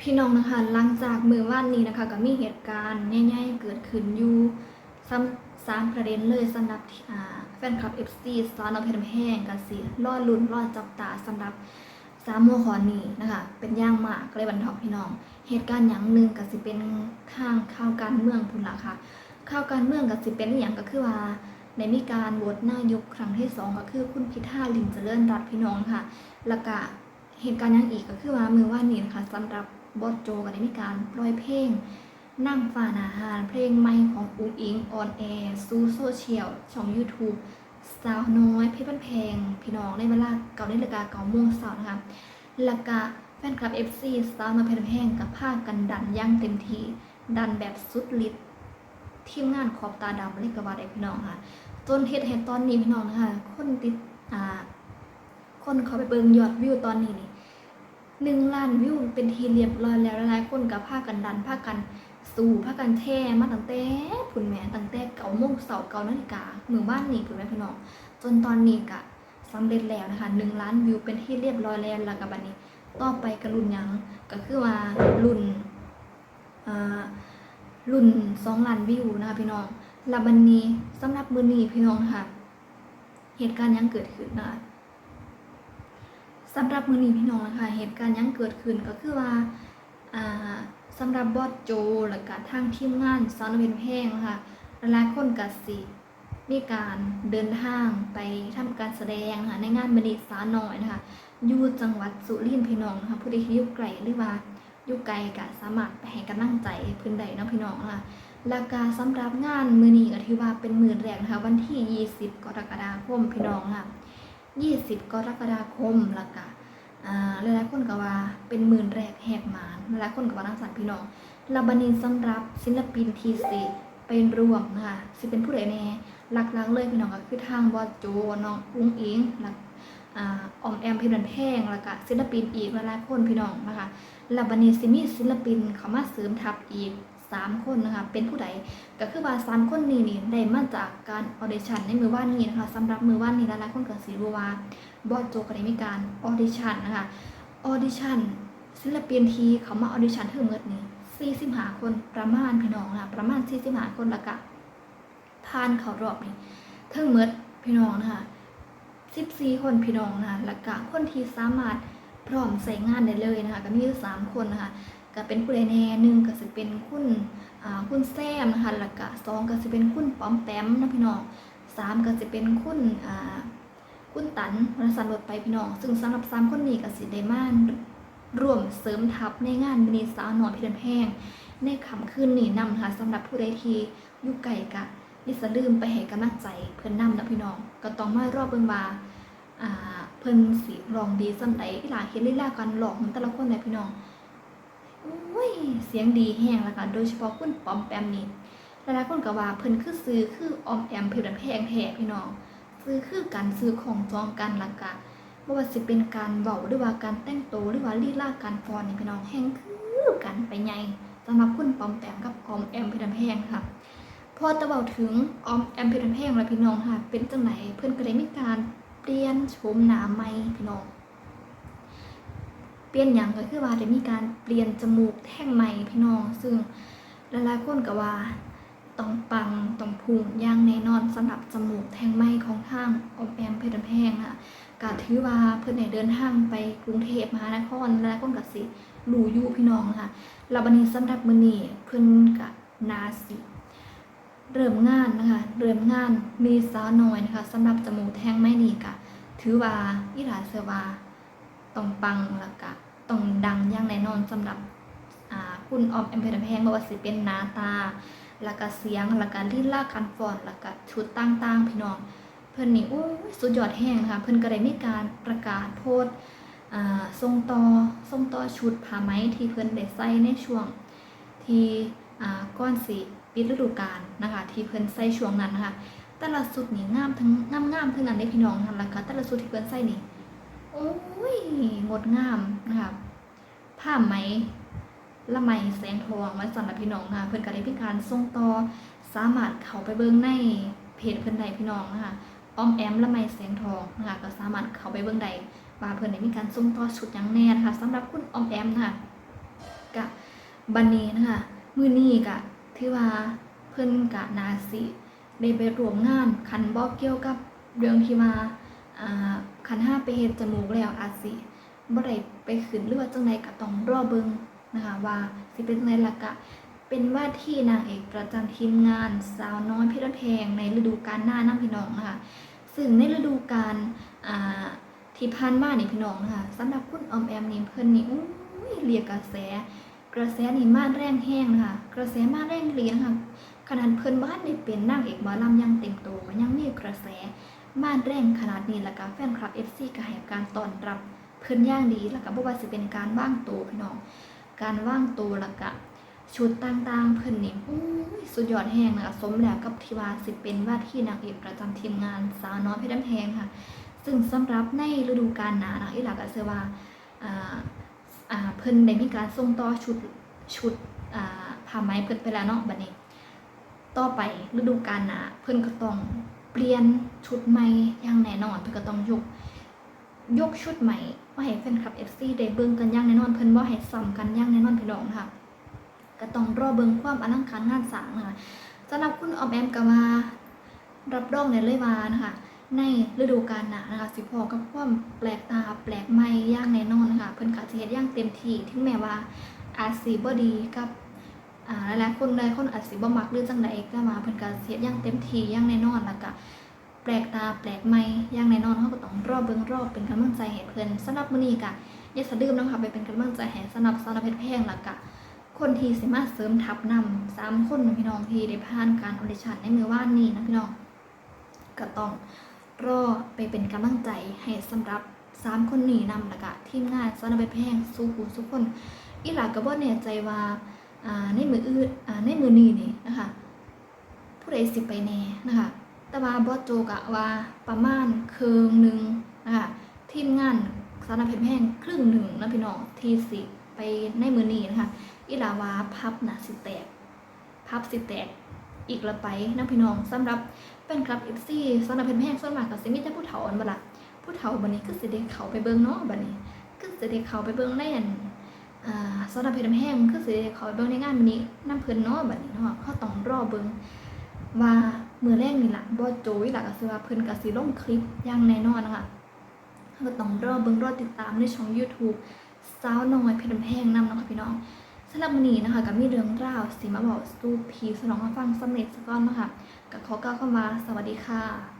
พี่น้องนะคะหลังจากมือว่านนี้นะคะ ก็มีเหตุการณ์ใหญ่ๆเกิดขึ้นอยู่ซ้ำสามประเด็นเลยสำหรับอ่าแฟนคลับ FC สาวน้อเพชรแห้งกันสิรอดลุ้นรอดจับตาสำหรับสามโมวขอนี้นะคะ เป็นย่างมากก็เลยบันทอกพี่น้อง เหตุการณ์อย่างหนึ่งก็สิเป็นข้างข่าวการเมืองพุ่นละค่ะข่าวการเมืองก็สิเป็นอย่างก็คือว่าในมีการโหวตนายกครั้งที่สองก็คือคุณพิธาลิมเจริญรัตพี่น้องค่ะแล้วก็ เหตุการณ์ยังอีกก็คือว่ามือว่านนี้นะคะสำหรับบอสโจก็ได้มีการปล่อยเพลงนั่งฝ่านาหารเพลงใหม่ของอุ้งอิงออนแอร์สู่โซเชียลช่อง YouTube สาวน้อยเพชรบ้านแพงพี่น้องในเวลาเก่าในาฬิกาเก่าโมงสาร์นะคะล้วก็แฟนคลับ FC สาวน้อยเพชรบ้านแพงกับผ้ากันดันย่างเต็มที่ดันแบบสุดฤทธิ์ทีมงานขอบตาดำเลยกว่าได้พี่น้องค่ะ จนเหตุเหตุตอนนี้พี่น้องนะคะคนติดอ่าคนเขาไปเบิ่งยอดวิวตอนนี้นี่ หนึ่งล้านวิวเป็นทีเรียบร้อยแล้วหลายคนกับพากันดันพากันสู่พากันแช่มาตั้งแต่ผุนแหม่ตั้งแต่เก่าโมงเสาร์เก่านาฬิกาหมู่บ้านนี่ผุนแม่พี่น้องจนตอนนี้กะสำเร็จแล้วนะคะหนึ่งล้านวิวเป็นที่เรียบร้อยแล้วแล้วกับบัดนี้ต่อไปกระรุ่นยังก็คือว่ารุ่นอ่ารุ่นสองล้านวิวนะคะพี่น้องแล้วบันนี้สำหรับมือนี้พี่น้องค่ะ เหตุการณ์ยังเกิดขึ้นนะคะ สำหรับมือนี้พี่น้องนะคะเหตุการณ์ยังเกิดขึ้นก็คือว่าอ่าสำหรับบอสโจและก็ทางทีมงานซาวน์เวนแพงนะคะหลายคนกัสิมีการเดินทางไปทำการแสดงนะคะในงานมณีสาหน่อยนะคะอยู่จังหวัดสุรินทร์พี่น้องนะคะผู้ใดที่อยู่ไกลหรือว่าอยู่ไกลก็สามารถไปให้กำลังใจเพื้นใดเนาะพี่น้องนะคะและการสำหรับงานมือนี้ก็ถือว่าเป็นมือแรกนะคะวันที่ 20 กรกฎาคมพี่น้องค่ะ 20 กรกฎาคมแล้วก็อ่าหลายๆคนก็ว่าเป็นหมื่นแรกแหกหมานหลายคนก็ว่านังสันพี่น้องลาบานินสำหรับศิลปินทีสิไปรวมนะคะสิเป็นผู้ใดแน่หลักๆเลยพี่น้องก็คือทางบอสโจน้องอุ้งอิงแล้วอ่าอมแอมเพลินแพงแล้วก็ศิลปินอีกหลายๆคนพี่น้องนะคะลาบานินสิมีศิลปินเขามาเสริมทัพอีก สามคนนะคะเป็นผู้ใดก็คือว่าสามคนนี้นี่ได้มาจากการออเดชั่นในมือว่านนี้นะคะสำหรับมือว่านนี้หลายๆคนก็สิรู้ว่าบอสโจก็ได้มีการออเดชั่นนะคะออเดชั่นศิลปินทีเขามาออเดชั่นทั้งหมดนี่45คนประมาณพี่น้องนะประมาณ45คนล้วก็ผ่านเขารอบนี่ทั้งหมดพี่น้องนะคะ14คนพี่น้องนะคะล้วก็คนที่สามารถ พร้อมใส่งานได้เลยนะคะก็มีอยู่3คนนะคะก็เป็นผู้ใดแน่หนึ่งก็จะเป็นคุณอ่าคุณแซมนะคะแล้วก็สองก็จะเป็นคุณป้อมแปมนะพี่น้องสามก็จะเป็นคุณอ่าคุณตันวรรณสันรถไปพี่น้อง ซึ่งสำหรับสามคนนี้ก็สิได้มานร่วมเสริมทัพในงานมินิสาวหนอยพิเรนแพงในคำคืนนี้นำค่ะสำหรับผู้ใดที่ยู่ไกลกะอย่าสลืมไปให้กำลังใจเพิ่อนนำนะพี่น้อง ก็ต้องมารอบเบิ่งว่า อ่าเพิ่นสิร้องดีส่ำใดอีหลาเฮ็ดลีลาการร้องของแต่ละคนเลยพี่น้องโอ้ยเสียงดีแฮงแล้วก็โดยเฉพาะคุณปอมแปมนี่หลายๆคนก็ว่าเพิ่นคือซื้อคือออมแอมเพลินแพงแท้พี่น้องซื้อคือการซื้อของจองกันละกะบ่ว่าสิเป็นการเว้าหรือว่าการแต่งตัวหรือว่าลีลาการฟ้อนนี่พี่น้องแห่งคือกันไปใหญ่สำหรับคุณปอมแปมกับออมแอมเพชรแพงค่ะพอตะเว้าถึงออมแอมเพชรแพงแล้วพี่น้องค่ะเป็นจังไหนเพิ่นก็ได้มีการ ปลี่ยนโฉมหน้าใหม่พี่น้องเปลี่ยนหยังก็คือว่าได้มีการเปลี่ยนจมูกแท่งใหม่พี่น้อง ซึ่งหลายๆคนก็ว่าต้องปังต้องพุงย่างแน่นอนสำหรับจมูกแทงไหมของทางออมแอมเพชรแพงค่ะก็ถือว่าเพื่อนได้เดินทางไปกรุงเทพมหานครและก้นกับสิรู้อยู่พี่น้องค่ะล้วบันนี้สำหรับมือนี้เพิ่อนกับนาสิ เริ่มงานนะคะเริ่มงานมีสาวน้อยนะคะสำหรับจมูกแทงไหมนี่ก็ถือว่าอีหลาเสือว่าต้องปังแล้วก็ต้องดังอย่างแน่นอนสำหรับคุณออมแอมเพชรแพงบ่ว่าสิเป็นหน้าตา แล้วก็เสียงแล้วก็ลีลาการฟ้อนแล้วก็ชุดต่างๆ พี่น้อง เพิ่นนี่โอ้ยสุดยอดแห้งนะคะเพิ่นก็ได้มีการประกาศโพสต์อ่าส่งต่อส่งต่อชุดผ้าไหมที่เพิ่นได้ใส่ในช่วง ที่อ่าก่อนสิ ปิดฤดูกาลนะคะ ที่เพิ่นใส่ช่วงนั้นนะคะแต่ละชุดนี่งามทั้งงามงามทั้งนั้นเด้พี่น้องนะคะแล้วก็แต่ละชุดที่เพิ่นใส่นี่โอ้ยงดงามนะคะผ้าไหมละไมแสงทองไว้สำหรับพี่น้องนะคะเพิ่นก็ได้พิการส่งต่อสามารถเข้าไปเบิ่งในเพจเพิ่นได้พี่น้องนะคะอ้อมแอมละไมแสงทองนะคะก็สามารถเข้าไปเบิ่งได้ว่าเพิ่อนได้มีการส่งต่อชุดยังแน่นะคะสำหรับคุณอ้อมแอมนะคะกะบันนีนะคะมือนี้กะ ที่ว่าเพิ่นกะนาสิได้ไปรวมงานคันบ่เกี่ยวกับเรื่องที่ว่าอ่าคันห้าไปเฮ็ดจมูกแล้วอาจสิบ่ได้ไปขึ้นหรือว่าจังไดก็ต้องรอเบิ่งนะคะว่าสิเป็นจังไดล่ะกะเป็นว่าที่นางเอกประจำทีมงานสาวน้อยเพชรแพงในฤดูกาลหน้านั่งพี่น้องนะคะซึ่งในฤดูกาลอ่าที่ผ่านมานี่พี่น้องนะคะสำหรับคุณออมแอมนี่เพิ่นนี่อุ้ยเรียกกระแส ระแสนี่มาแรงแห้งนะคะกระแสมาแรงเลีนะคะขนาดเพิ่นบ้านนี่เป็นนางเอกมอลำยังเต็มตัวก็ยังมีกระแสมาแรงขนาดนี้แล้วก็แฟนคลับ FC ก็ให้การต้อนรับเพิ่นย่างดีแล้วก็บ่ว่าสิเป็นการว่างตัวพี่น้อง การว่างตัวแล้วก็ชุดต่างๆเพิ่นนี่อู้ยสุดยอดแห้งนะคะสมแล้วกับที่ว่าสิเป็นว่าที่นางเอกประจำทีมงานสาวน้อยเพชรแพงค่ะ ซึ่งสำหรับในฤดูกาลหนานะอีหลักก็เชื่อว่าอ่าอ่า เพิ่นได้มีการส่งต่อชุดชุดผ้าไหมเพิ่นไปแล้วเนาะบัดนี้ ต่อไปฤดูกาลหนาเพิ่นก็ต้องเปลี่ยนชุดใหม่อย่างแน่นอนเพิ่นก็ต้องยกยกชุดใหม่มาให้แฟนคลับ FC ได้เบิ่งกันอย่างแน่นอนเพิ่นบ่ให้ซ้ำกันอย่างแน่นอนพี่น้องค่ะก็ต้องรอเบิ่งความอลังการงานสร้างนะคะสำหรับคุณออมแอมก็มารับรองได้เลยว่านะคะ ในฤดูกาลหนานะคะสิพอกับความแปลกตาแปลกใหม่ย่างแน่นอนนะคะเพิ่นก็สิเฮ็ดย่างเต็มที่ถึงแม้ว่าอาจสิบ่ดีกับอ่าหลายๆคนหลายคนอาจสิบ่มักหรือจังใดก็มาเพิ่นก็เฮ็ดย่างเต็มที่ย่างแน่นอนแล้วก็แปลกตาแปลกใหม่ย่างแน่นอนเฮาก็ต้องรอบเบิ่งรอบเป็นกำลังใจให้เพิ่นสำหรับมื้อนี้ก็อย่าสะดืมนะคะไปเป็นกำลังใจให้สำหรับสาวน้อยเพชรแพงแล้วก็คนที่สามารถเสริมทับนำสามคนพี่น้องที่ได้ผ่านการออดิชั่นในมือว่านนี้นะพี่น้องก็ต้อง รอไปเป็นกำลังใจให้สำหรับสามคนนี้นำล้วก็ทีมงานสนบแพงสู้หูทุกคน อีหลาก็บ่แน่ใจว่าในมืออื่นอ่าในมือนี้นี่นะคะผู้ใดสิไปแน่นะคะแต่ว่าบอสโจกะว่าประมาณครึ่งหนึ่งนะคะทีมงานสารเพชรแพงครึ่งหนึ่งนะพี่น้องที่สิไปในมือนี้นะคะอีลาวาพับนะสิแตก พับสิแตก อีกละไปนะพี่น้องสำหรับแฟนคลับเอฟซีสำหรับเพนแพงส่วนมากก็สิมีแต่ผู้เฒ่าอันบ่ล่ะผู้เฒ่าบัดนี้คือสิได้เข้าไปเบิ่งเนาะบัดนี้คือสิได้เข้าไปเบิ่งในอันอ่าสำหรับเพนแพงคือสิได้เข้าไปเบิ่งในงานมื้อนี้นํเพิ่นเนาะบัดนี้เนาะเขาต้องรอเบิ่งว่ามื้อแรกนี่ล่ะบ่โจยล่ะก็สิว่าเพิ่นก็สิลงคลิปอย่างแน่นอนนะคะก็ต้องรอเบิ่งรอติดตามในช่อง YouTube สาวน้อยเพชรแพงนำเนาะค่ะพี่น้อง สำหรับวันนี้นะคะก็มีเรื่องราวสีมาบอกสู้พีสนองมาฟังสำเร็จสก้อนนะคะก็ขอกล่าวคำว่าสวัสดีค่ะ